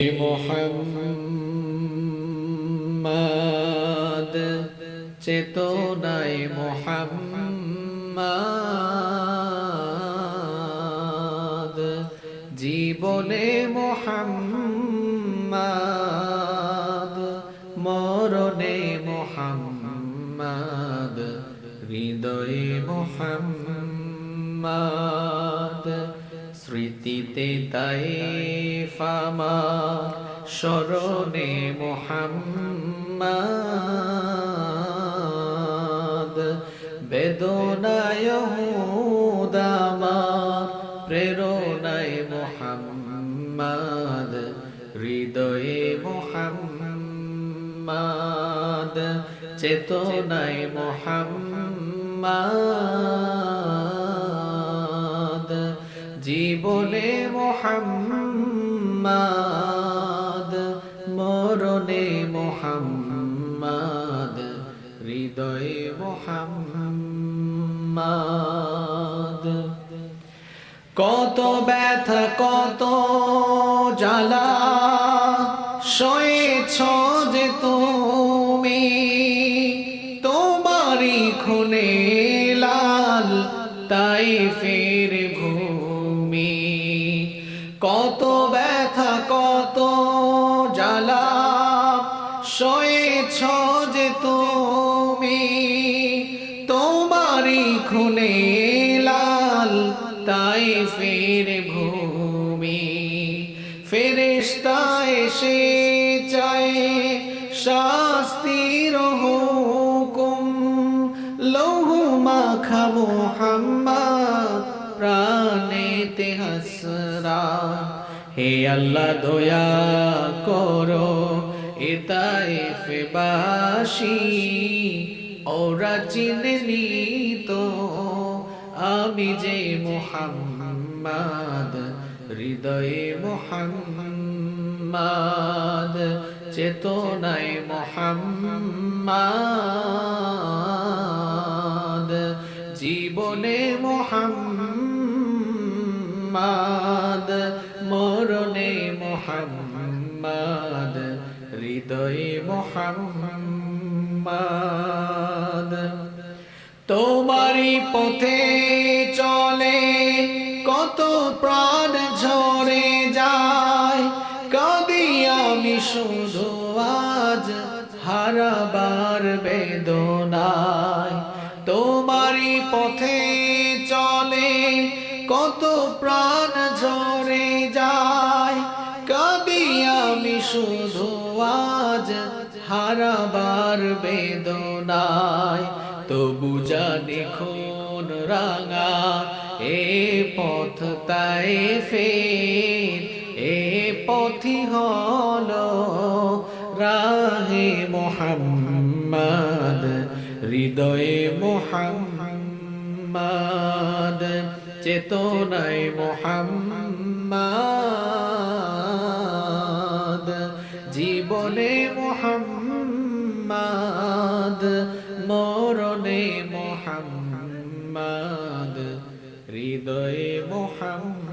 মোহাম্মদ চেতনায় মোহাম্মদ জীবনে মোহাম্মদ মরণে মোহাম্মদ হৃদয়ে মোহাম্মদ স্মৃতিতে ফামা স্মরণে মোহাম্মদ বেদনায় দামা প্রেরণায় মোহাম্মদ হৃদয়ে মোহাম্মদ চেতনায় মোহাম্মদ। জীবনে মোহাম্মদ, মরণে মোহাম্মদ, হৃদয়ে মোহাম্মদ। কত ব্যথা, কত জ্বালা, সয়েছ যে তুমি, তোমারই খুনে লাল তাই ফের ভূমি সয়েছ যে তুমি, তোমারই খুনে লাল, তাই ফের ভূমি। ফেরেস্তা এসে চায় শাস্তির হুকুম। লৌহু মাখা মোহাম্মদ প্রাণেতে হাসরা। হে আল্লাহ দয়া করো এতাইফ বাসী, ওরা চিনে তো আমি যে মোহাম্মদ, হৃদয়ে মোহাম্মদ, চেতনায় মোহাম্মদ, জীবনে মোহাম্মদ, মরণে মোহাম্মদ হৃদয়ে মোহাম্মদ। তোমারই পথে চলে, কত প্রাণ ঝরে যায়। কাঁদি আমি শুধু আজ হারাবার বেদনায়। তোমারই পথে চলে, কত প্রাণ ঝরে যায়। কবি আমি শুধু হারাবার বেদনায়। তবু জানি খুন রাঙা, এ পথ তাই ফের, এ পথি হল রাহে মোহাম্মদ, হৃদয়ে মোহাম্মদ, চেতনায় মোহাম্মদ। মোহাম্মদ মরণে মোহাম্মদ হৃদয়ে মোহাম্মদ।